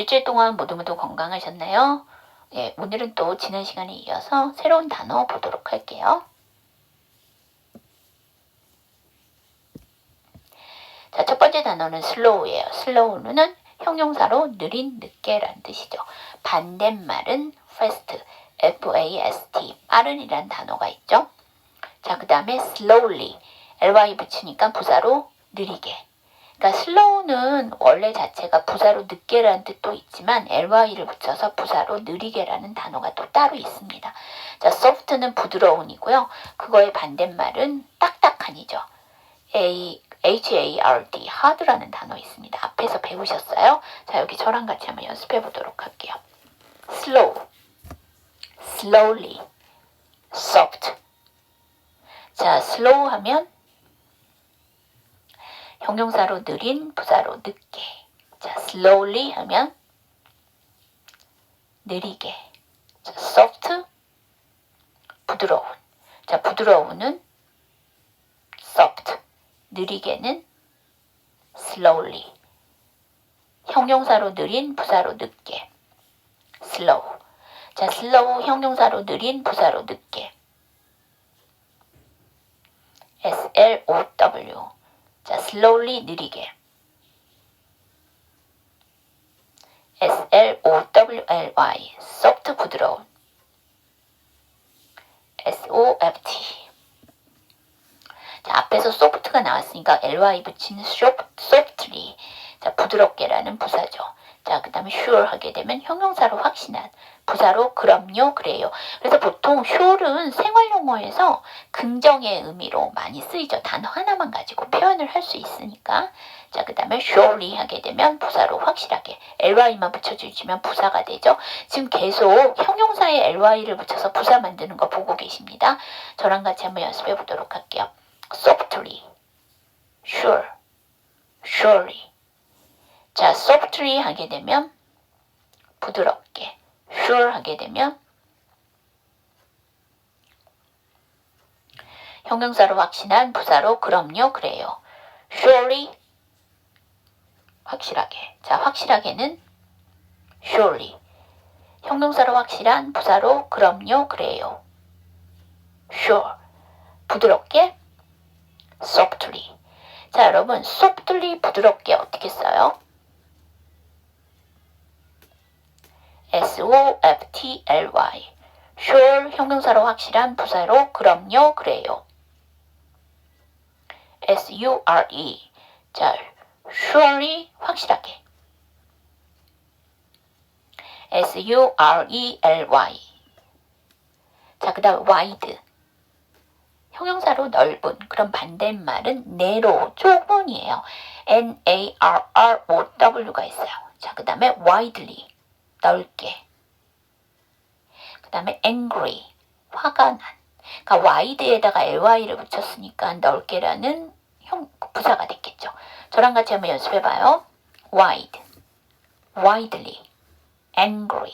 일주일 동안 모두 모두 건강하셨나요? 예, 오늘은 또 지난 시간에 이어서 새로운 단어 보도록 할게요. 자, 첫 번째 단어는 slow예요. slow는 형용사로 느린, 늦게라는 뜻이죠. 반대말은 fast, f-a-s-t, 빠른이란 단어가 있죠. 자, 그 다음에 slowly, ly 붙이니까 부사로 느리게. 그러니까 slow는 원래 자체가 부사로 늦게라는 뜻도 있지만 ly를 붙여서 부사로 느리게라는 단어가 또 따로 있습니다. 자, soft는 부드러운이고요. 그거의 반대말은 딱딱한이죠. A H-A-R-D, hard라는 단어 있습니다. 앞에서 배우셨어요? 자, 여기 저랑 같이 한번 연습해 보도록 할게요. slow, slowly, soft. 자, slow 하면 형용사로 느린, 부사로 늦게. 자, slowly 하면 느리게. 자, soft, 부드러운. 자, 부드러운은 soft. 느리게는 slowly. 형용사로 느린, 부사로 늦게. slow. 자, slow 형용사로 느린, 부사로 늦게. S-L-O-W. 자, slowly 느리게. S-L-O-W-L-Y. soft 부드러운. S-O-F-T. 자, 앞에서 soft가 나왔으니까 ly 붙이는 softly. 자, 부드럽게라는 부사죠. 자, 그 다음에 sure 하게 되면 형용사로 확신한, 부사로 그럼요, 그래요. 그래서 보통 sure은 생활용어에서 긍정의 의미로 많이 쓰이죠. 단어 하나만 가지고 표현을 할 수 있으니까. 자, 그 다음에 surely 하게 되면 부사로 확실하게 ly만 붙여주시면 부사가 되죠. 지금 계속 형용사에 ly를 붙여서 부사 만드는 거 보고 계십니다. 저랑 같이 한번 연습해 보도록 할게요. softly, sure, surely. 자, softly 하게 되면 부드럽게, sure 하게 되면 형용사로 확신한 부사로 그럼요, 그래요. surely 확실하게. 자, 확실하게는 surely. 형용사로 확실한 부사로 그럼요, 그래요. sure. 부드럽게 softly. 자, 여러분, softly 부드럽게 어떻게 써요? S-O-F-T-L-Y. sure 형용사로 확실한 부사로 그럼요, 그래요. S-U-R-E. 자, surely 확실하게. S-U-R-E-L-Y. 자, 그 다음 wide. 형용사로 넓은 그런 반대말은 narrow 좁은이에요. N-A-R-R-O-W가 있어요. 자, 그 다음에 widely 넓게. 그 다음에 angry 화가 난. 그러니까 wide에다가 ly를 붙였으니까 넓게라는 형 부사가 됐겠죠. 저랑 같이 한번 연습해봐요. wide, widely, angry.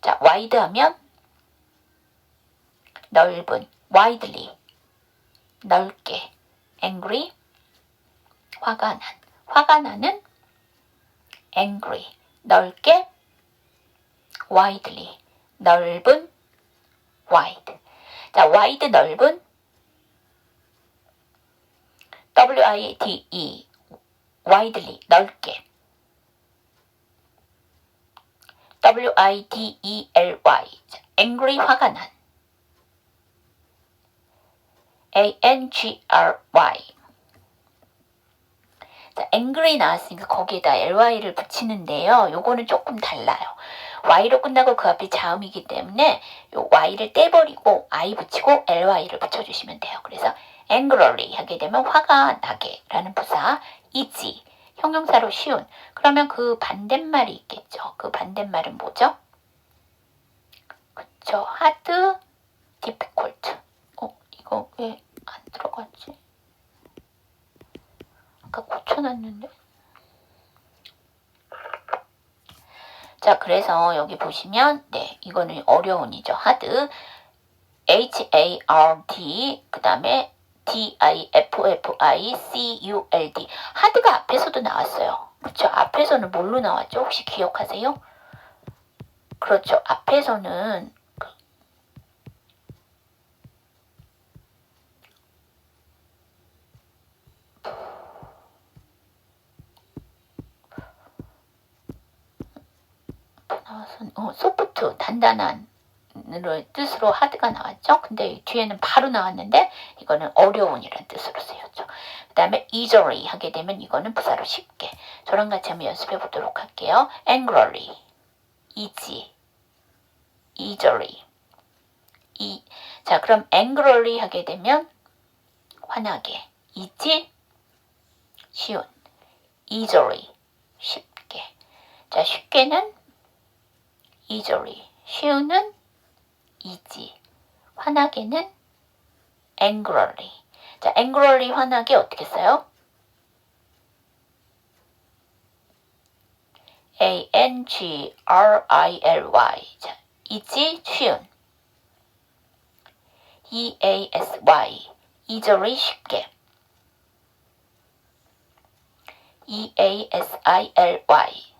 자, wide 하면 넓은, widely, 넓게, angry, 화가 난. 화가 나는 angry, 넓게, widely, 넓은, wide. 자, wide 넓은, W-I-D-E, widely, 넓게. W-I-D-E-L-Y, angry, 화가 난. A-N-G-R-Y. 자, angry 나왔으니까 거기에다 ly를 붙이는데요. 요거는 조금 달라요. y로 끝나고 그 앞에 자음이기 때문에 요 y를 떼버리고 i 붙이고 ly를 붙여주시면 돼요. 그래서 angrily 하게 되면 화가 나게 라는 부사 이지 형용사로 쉬운 그러면 그 반대말이 있겠죠. 그 반대말은 뭐죠? 그쵸. hard, difficult. 어, 이거 왜 안 들어갔지? 아까 고쳐놨는데? 자, 그래서 여기 보시면, 네, 이거는 어려운이죠. hard, H-A-R-D, 그 다음에 D-I-F-F-I-C-U-L-D. hard가 앞에서도 나왔어요. 그렇죠. 앞에서는 뭘로 나왔죠? 혹시 기억하세요? 그렇죠. 앞에서는 그- 나와서 어, 소프트 단단한 을 뜻으로 하드가 나왔죠. 근데 뒤에는 바로 나왔는데 이거는 어려운이라는 뜻으로 쓰였죠. 그 다음에 easily 하게 되면 이거는 부사로 쉽게 저랑 같이 한번 연습해 보도록 할게요. angrily, easy, easily. 이, 자 그럼 angrily 하게 되면 환하게, easy, 쉬운, easily, 쉽게. 자 쉽게는 easily, 쉬운은 easy, 환하게는 angrily. 자, angrily 환하게 어떻게 써요? A N G R I L Y. 자, easy 쉬운. E A S Y. easily 쉽게. E A S I L Y.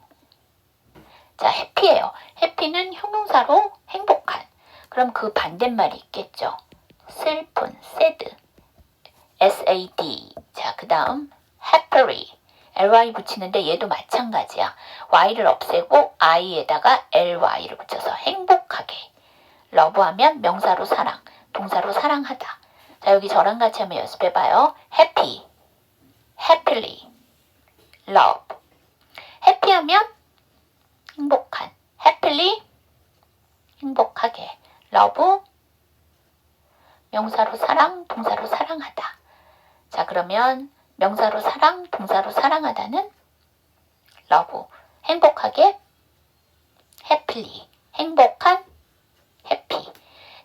자, 해피예요. 해피는 형용사로 행복한. 그럼 그 반대말이 있겠죠. 슬픈, sad. sad. 자, 그 다음 happily. ly 붙이는데 얘도 마찬가지야. y를 없애고 i에다가 ly를 붙여서 행복하게. 러브하면 명사로 사랑, 동사로 사랑하다. 자, 여기 저랑 같이 한번 연습해봐요. happy, happily, love. 해피하면 행복한, happily, 행복하게. love 명사로 사랑, 동사로 사랑하다. 자, 그러면 명사로 사랑, 동사로 사랑하다는 love 행복하게 happily 행복한 happy.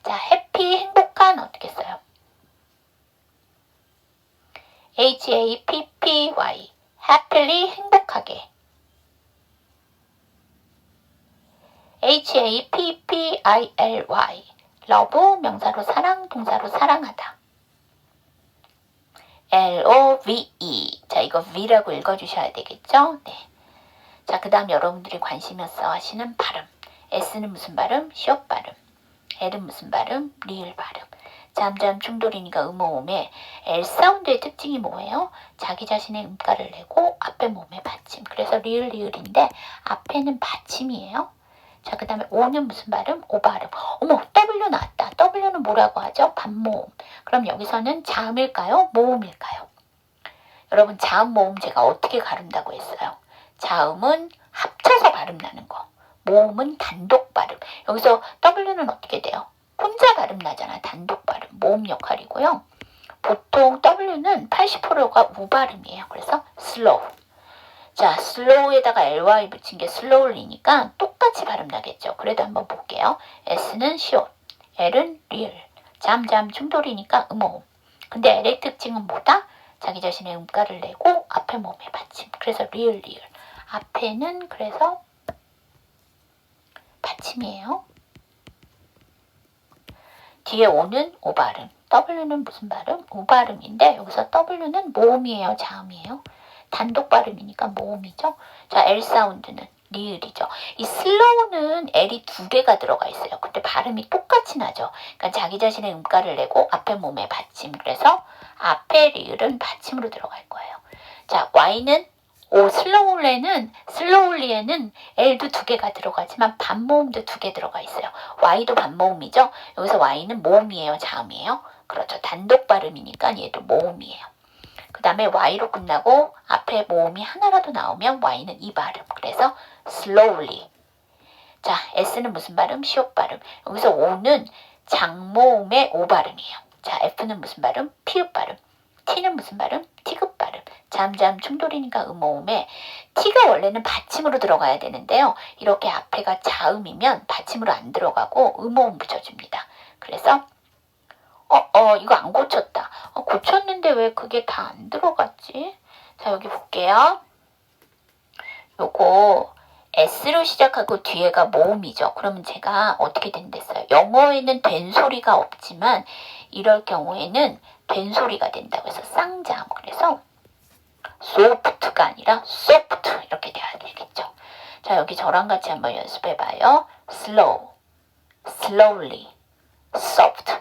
자, happy 행복한 어떻게 써요? H A P P Y happily 행복하게 H A P P I L Y love 명사로 사랑 동사로 사랑하다 L O V E 자 이거 V라고 읽어주셔야 되겠죠? 네. 자 그 다음 여러분들이 관심 있어 하시는 발음 S는 무슨 발음? 시옷 발음 L은 무슨 발음? 리을 발음 잠잠 충돌이니까 음어음에 L 사운드의 특징이 뭐예요? 자기 자신의 음가를 내고 앞에 몸에 받침 그래서 리을 리을인데 앞에는 받침이에요 자, 그 다음에 O는 무슨 발음? O 발음. 어머, W 나왔다. W는 뭐라고 하죠? 반모음. 그럼 여기서는 자음일까요? 모음일까요? 여러분, 자음, 모음 제가 어떻게 가른다고 했어요? 자음은 합쳐서 발음 나는 거. 모음은 단독 발음. 여기서 W는 어떻게 돼요? 혼자 발음 나잖아. 단독 발음. 모음 역할이고요. 보통 W는 80%가 우발음이에요. 그래서 slow. 자, slow에다가 ly 붙인 게 slowly니까 똑같이 발음 나겠죠. 그래도 한번 볼게요. s는 시옷, l은 리을, 잠잠 충돌이니까 음호음. 근데 l의 특징은 뭐다? 자기 자신의 음가를 내고 앞에 몸에 받침. 그래서 리을 리을. 앞에는 그래서 받침이에요. 뒤에 오는 오 발음. W는 무슨 발음? 오 발음인데 여기서 W는 모음이에요, 자음이에요. 단독 발음이니까 모음이죠. 자, L 사운드는 리을이죠. 이 슬로우는 L이 두 개가 들어가 있어요. 근데 발음이 똑같이 나죠. 그러니까 자기 자신의 음가를 내고 앞에 몸에 받침. 그래서 앞에 리을은 받침으로 들어갈 거예요. 자, Y는 오 슬로울레는 슬로울리에는 L도 두 개가 들어가지만 반모음도 두 개 들어가 있어요. Y도 반모음이죠. 여기서 Y는 모음이에요, 자음이에요. 그렇죠. 단독 발음이니까 얘도 모음이에요. 그 다음에 Y로 끝나고 앞에 모음이 하나라도 나오면 Y는 이 발음. 그래서 slowly. 자, S는 무슨 발음? 시옷 발음. 여기서 O는 장모음의 O 발음이에요. 자, F는 무슨 발음? 피읍 발음. T는 무슨 발음? 티귿 발음. 잠잠 충돌이니까 음모음에 T가 원래는 받침으로 들어가야 되는데요. 이렇게 앞에가 자음이면 받침으로 안 들어가고 음모음 붙여줍니다. 그래서 어, 어, 이거 안 고쳤다. 어, 고쳤는데 왜 그게 다 안 들어갔지? 자, 여기 볼게요. 요거 S로 시작하고 뒤에가 모음이죠. 그러면 제가 어떻게 된댔어요? 영어에는 된 소리가 없지만 이럴 경우에는 된 소리가 된다고 해서 쌍자음. 그래서 soft가 아니라 soft 이렇게 돼야 되겠죠. 자, 여기 저랑 같이 한번 연습해 봐요. slow, slowly, soft.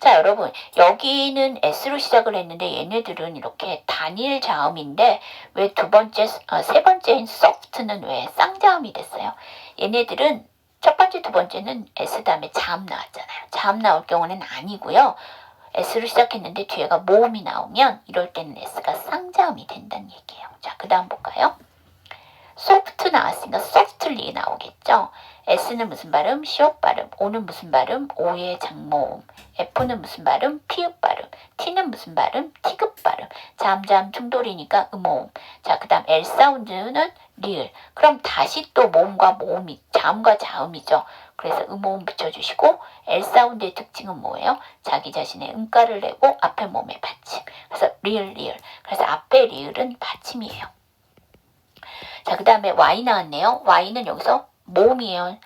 자, 여러분, 여기는 S로 시작을 했는데 얘네들은 이렇게 단일 자음인데 왜 두 번째, 어, 세 번째인 soft는 왜 쌍자음이 됐어요? 얘네들은 첫 번째, 두 번째는 S 다음에 자음 나왔잖아요. 자음 나올 경우는 아니고요. S로 시작했는데 뒤에가 모음이 나오면 이럴 때는 S가 쌍자음이 된다는 얘기예요. 자, 그 다음 볼까요? 소프트 나왔으니까 softly 나오겠죠. S는 무슨 발음? 시옷 발음. O는 무슨 발음? 오의 장모음. F는 무슨 발음? 피읍 발음. T는 무슨 발음? 티귿 발음. 잠잠 충돌이니까 음모음. 자, 그 다음 L 사운드는 리을. 그럼 다시 또 모음과 모음이, 자음과 자음이죠. 그래서 음모음 붙여주시고 L 사운드의 특징은 뭐예요? 자기 자신의 음가를 내고 앞에 몸에 받침. 그래서 리을 리을. 그래서 앞에 리을은 받침이에요. 자, 그 다음에 Y 나왔네요. Y는 여기서 모음이에요.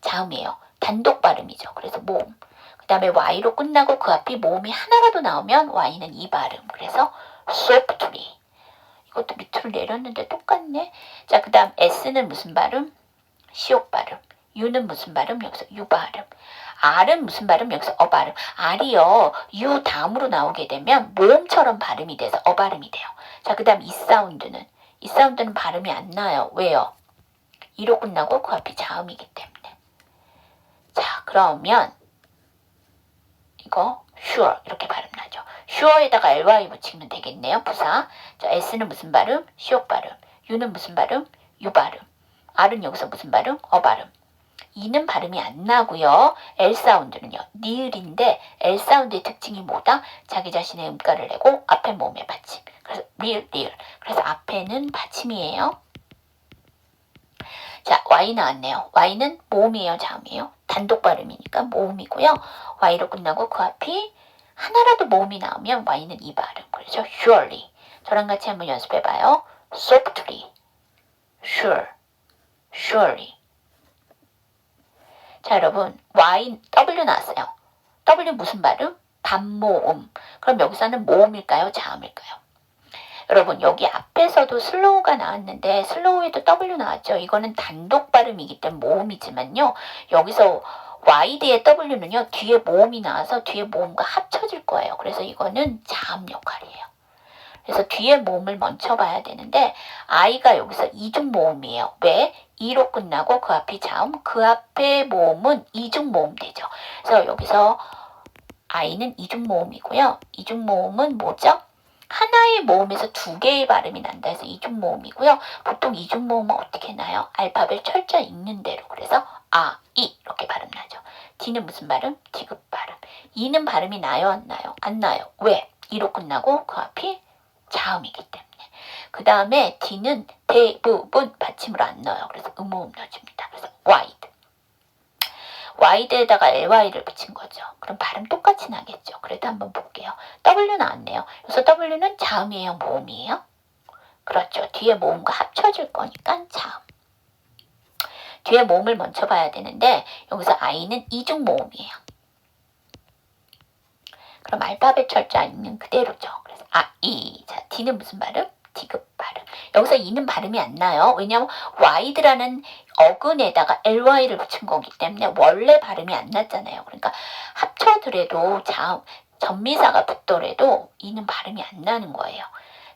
자음이에요. 단독 발음이죠. 그래서 모음. 그 다음에 Y로 끝나고 그 앞이 모음이 하나라도 나오면 Y는 이 발음. 그래서 softly. 이것도 밑으로 내렸는데 똑같네. 자, 그 다음 S는 무슨 발음? 시옷 발음. U는 무슨 발음? 여기서 U 발음. R은 무슨 발음? 여기서 어 발음. R이요. U 다음으로 나오게 되면 모음처럼 발음이 돼서 어 발음이 돼요. 자, 그 다음 이 사운드는 이 사운드는 발음이 안 나요. 왜요? 이로 끝나고 그 앞이 자음이기 때문에. 자, 그러면 이거 sure 이렇게 발음 나죠. sure에다가 ly 붙이면 되겠네요. 부사. 자, s는 무슨 발음? 시옷 발음. u는 무슨 발음? 유 발음. r은 여기서 무슨 발음? 어 발음. 이는 발음이 안 나고요. L 사운드는요. 니을인데 L 사운드의 특징이 뭐다? 자기 자신의 음가를 내고 앞에 몸에 받침. 그래서 리을 리을. 그래서 앞에는 받침이에요. 자, Y 나왔네요. Y는 모음이에요, 자음이에요. 단독 발음이니까 모음이고요. Y로 끝나고 그 앞이 하나라도 모음이 나오면 Y는 이 발음. 그렇죠? surely. 저랑 같이 한번 연습해 봐요. softly, sure, surely. 자, 여러분, Y, W 나왔어요. W 무슨 발음? 반모음. 그럼 여기서는 모음일까요? 자음일까요? 여러분, 여기 앞에서도 슬로우가 나왔는데, 슬로우에도 W 나왔죠? 이거는 단독 발음이기 때문에 모음이지만요. 여기서 Y 뒤에 W는요, 뒤에 모음이 나와서 뒤에 모음과 합쳐질 거예요. 그래서 이거는 자음 역할이에요. 그래서 뒤에 모음을 먼저 봐야 되는데 I가 여기서 이중 모음이에요. 왜? 이로 끝나고 그 앞이 자음, 그 앞에 모음은 이중 모음 되죠. 그래서 여기서 I는 이중 모음이고요. 이중 모음은 뭐죠? 하나의 모음에서 두 개의 발음이 난다 해서 이중 모음이고요. 보통 이중 모음은 어떻게 나요? 알파벳 철자 읽는 대로. 그래서 아, 이 이렇게 발음 나죠. D는 무슨 발음? 디귿 발음. 이는 발음이 나요, 안 나요? 안 나요. 왜? 이로 끝나고 그 앞이 자음이기 때문에. 그 다음에 D는 대부분 받침으로 안 넣어요. 그래서 음모음 넣어줍니다. 그래서 wide. Wide에다가 ly를 붙인 거죠. 그럼 발음 똑같이 나겠죠. 그래도 한번 볼게요. W 나왔네요. 그래서 W는 자음이에요, 모음이에요? 그렇죠. 뒤에 모음과 합쳐질 거니까 자음. 뒤에 모음을 먼저 봐야 되는데 여기서 I는 이중 모음이에요. 그럼 알파벳 철자 있는 그대로죠. 그래서 아, 이. 자, D는 무슨 발음? 디귿 발음. 여기서 이는 발음이 안 나요. 왜냐하면 wide라는 어근에다가 ly를 붙인 거기 때문에 원래 발음이 안 났잖아요. 그러니까 합쳐더라도 자음, 전미사가 붙더라도 이는 발음이 안 나는 거예요.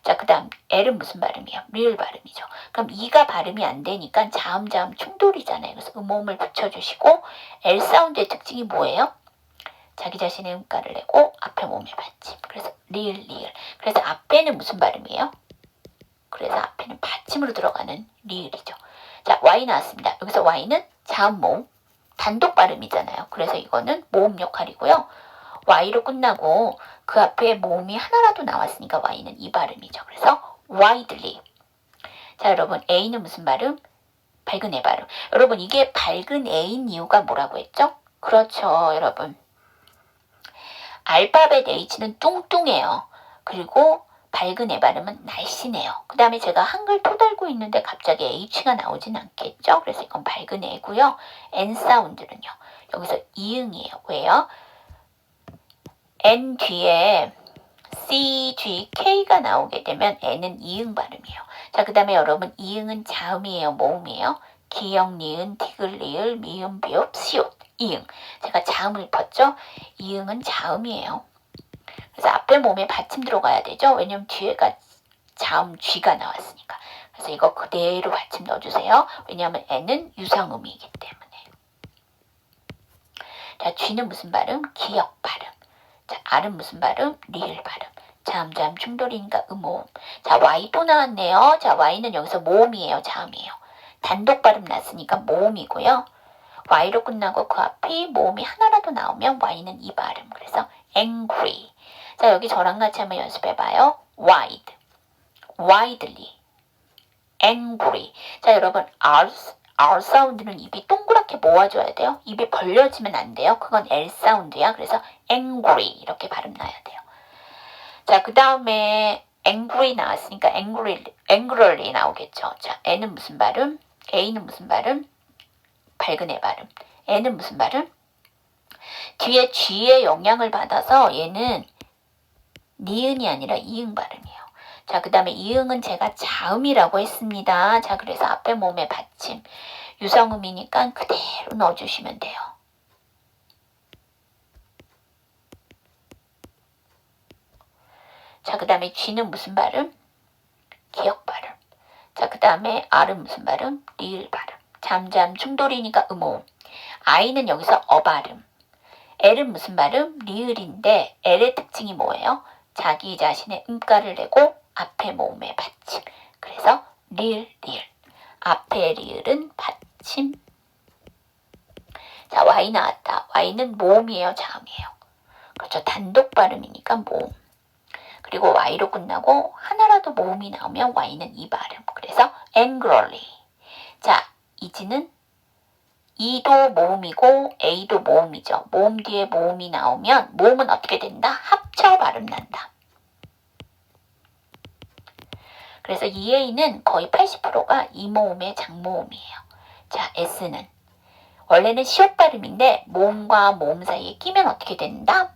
자, 그 다음 L은 무슨 발음이에요? 리을 발음이죠. 그럼 이가 발음이 안 되니까 자음, 자음 충돌이잖아요. 그래서 음모음을 붙여주시고 L 사운드의 특징이 뭐예요? 자기 자신의 음가를 내고 앞에 몸에 받침. 그래서 리을, 리을. 그래서 앞에는 무슨 발음이에요? 그래서 앞에는 받침으로 들어가는 리을이죠. 자, Y 나왔습니다. 여기서 Y는 자음모음, 단독 발음이잖아요. 그래서 이거는 모음 역할이고요. Y로 끝나고 그 앞에 모음이 하나라도 나왔으니까 Y는 이 발음이죠. 그래서 widely. 자, 여러분 A는 무슨 발음? 밝은 애 발음. 여러분 이게 밝은 A인 이유가 뭐라고 했죠? 그렇죠, 여러분. 알파벳 H는 뚱뚱해요. 그리고 밝은 애 발음은 날씬해요. 그 다음에 제가 한글 토 달고 있는데 갑자기 H가 나오진 않겠죠? 그래서 이건 밝은 애고요. N 사운드는요. 여기서 이응이에요. 왜요? N 뒤에 C, G, K가 나오게 되면 N은 이응 발음이에요. 자, 그 다음에 여러분 이응은 자음이에요, 모음이에요. 기역, 니은, 디귿, 리을, 미음, 비읍, 시옷, 이응. 제가 자음을 폈죠? 이응은 자음이에요. 그래서 앞에 몸에 받침 들어가야 되죠? 왜냐면 뒤에가 자음 G가 나왔으니까. 그래서 이거 그대로 받침 넣어주세요. 왜냐하면 N은 유상음이기 때문에. 자, G는 무슨 발음? 기역 발음. 자, R은 무슨 발음? 리을 발음. 자음자음 충돌이니까 음모음. 자, Y 또 나왔네요. 자, Y는 여기서 모음이에요. 자음이에요. 단독 발음 났으니까 모음이고요. Y로 끝나고 그 앞이 모음이 하나라도 나오면 Y는 이 발음. 그래서 angry. 자, 여기 저랑 같이 한번 연습해봐요. wide, widely, angry. 자, 여러분, R, R 사운드는 입이 동그랗게 모아줘야 돼요. 입이 벌려지면 안 돼요. 그건 L 사운드야. 그래서 angry 이렇게 발음 나야 돼요. 자, 그 다음에 angry 나왔으니까 angry, angrily 나오겠죠. 자, N은 무슨 발음? A는 무슨 발음? 밝은 애 발음. N은 무슨 발음? 뒤에 G의 영향을 받아서 얘는 니은이 아니라 이응 발음이에요. 자, 그 다음에 이응은 제가 자음이라고 했습니다. 자, 그래서 앞에 몸에 받침. 유성음이니까 그대로 넣어주시면 돼요. 자, 그 다음에 G는 무슨 발음? 기역 발음. 자, 그 다음에 R은 무슨 발음? 리을 발음. 잠잠 충돌이니까 음호음. I는 여기서 어 발음. L은 무슨 발음? 리을인데 L의 특징이 뭐예요? 자기 자신의 음가를 내고 앞에 모음에 받침. 그래서 리을 리을. 앞에 리을은 받침. 자, Y 나왔다. Y는 모음이에요, 자음이에요. 그렇죠. 단독 발음이니까 모음. 그리고 Y로 끝나고 하나라도 모음이 나오면 Y는 이 발음. 그래서 angrily. 자, 이지는 E도 모음이고 A도 모음이죠. 모음 뒤에 모음이 나오면 모음은 어떻게 된다? 합쳐 발음 난다. 그래서 EA는 거의 80%가 이모음의 장모음이에요. 자, S는 원래는 시옷 발음인데 모음과 모음 사이에 끼면 어떻게 된다?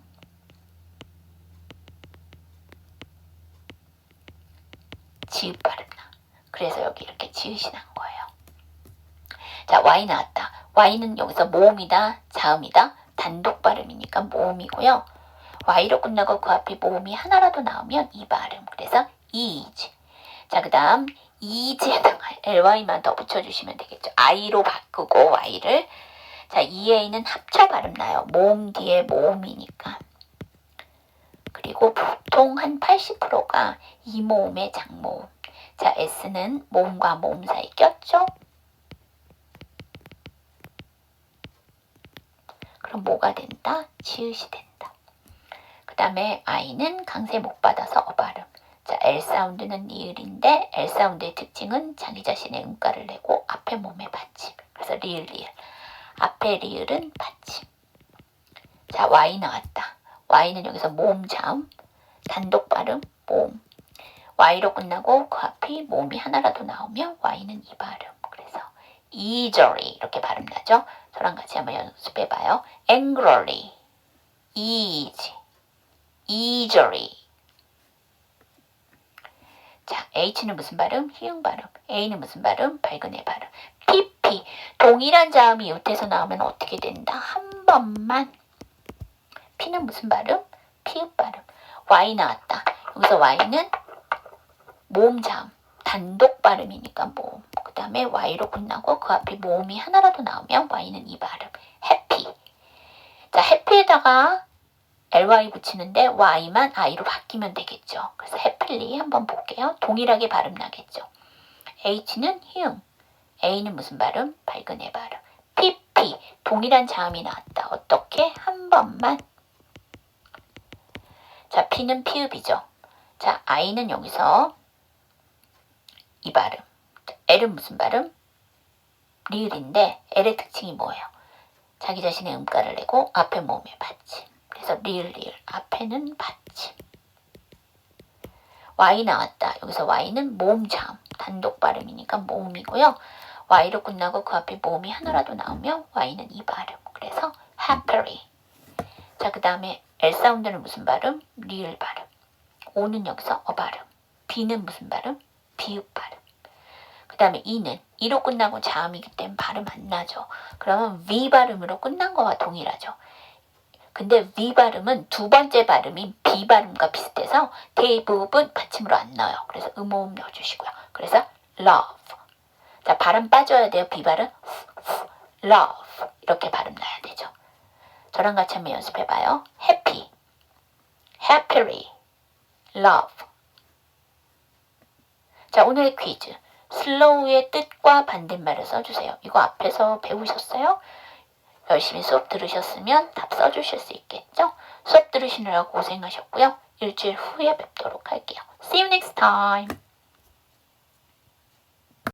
지읒 발음 나. 그래서 여기 이렇게 지읒이 난 거예요. 자, Y 나왔다. Y는 여기서 모음이다, 자음이다, 단독 발음이니까 모음이고요. Y로 끝나고 그 앞에 모음이 하나라도 나오면 이 발음. 그래서 is. 자, 그 다음 is에다가 ly만 더 붙여주시면 되겠죠. i로 바꾸고 y를. 자, ea는 합쳐 발음 나요. 모음 뒤에 모음이니까. 그리고 보통 한 80%가 이 모음의 장모음. 자, s는 모음과 모음 사이 꼈죠? 그럼 뭐가 된다? 지읒이 된다. 그 다음에 i는 강세 못 받아서 어발음. 자, L 사운드는 리을인데 L 사운드의 특징은 자기 자신의 음가를 내고 앞에 몸에 받침. 그래서 리을 리을. 앞에 리을은 받침. 자, Y 나왔다. Y는 여기서 모음 자음, 단독 발음, 모음. Y로 끝나고 그 앞이 모음이 하나라도 나오면 Y는 이 발음. 그래서 easily 이렇게 발음 나죠? 저랑 같이 한번 연습해봐요. angrily, easy, easily. 자, H는 무슨 발음? 희응 발음. A는 무슨 발음? 밝은 애 발음. PP. 동일한 자음이 요태에서 나오면 어떻게 된다? 한 번만. P는 무슨 발음? 피읍 발음. Y 나왔다. 여기서 Y는 모음 자음. 단독 발음이니까 모음. 그 다음에 Y로 끝나고 그 앞에 모음이 하나라도 나오면 Y는 이 발음. 해피. 자, 해피에다가 ly 붙이는데 y만 i로 바뀌면 되겠죠. 그래서 happily 한번 볼게요. 동일하게 발음 나겠죠. h는 희응, a는 무슨 발음? 밝은 애 발음. pp 동일한 자음이 나왔다. 어떻게? 한 번만. 자, p는 피읍이죠. 자, i는 여기서 이 발음. l은 무슨 발음? 리을인데 l의 특징이 뭐예요? 자기 자신의 음가를 내고 앞에 몸에 받침. 그래서 리을 리을 앞에는 받침. Y 나왔다. 여기서 Y는 모음자음 단독 발음이니까 모음이고요. Y로 끝나고 그 앞에 모음이 하나라도 나오면 Y는 이 발음. 그래서 happily. 자, 그 다음에 L 사운드는 무슨 발음? 리을 발음. O는 여기서 어 발음. B는 무슨 발음? 비읍 발음. 그 다음에 E는 E로 끝나고 자음이기 때문에 발음 안 나죠. 그러면 V 발음으로 끝난 거와 동일하죠. 근데 V 발음은 두 번째 발음인 B 발음과 비슷해서 대부분 받침으로 안 넣어요. 그래서 음호음 넣어주시고요. 그래서 love. 자, 발음 빠져야 돼요. B 발음. love. 이렇게 발음 나야 되죠. 저랑 같이 한번 연습해봐요. happy, happily, love. 자, 오늘의 퀴즈. slow의 뜻과 반대말을 써주세요. 이거 앞에서 배우셨어요? 열심히 수업 들으셨으면 답 써주실 수 있겠죠? 수업 들으시느라 고생하셨고요. 일주일 후에 뵙도록 할게요. See you next time.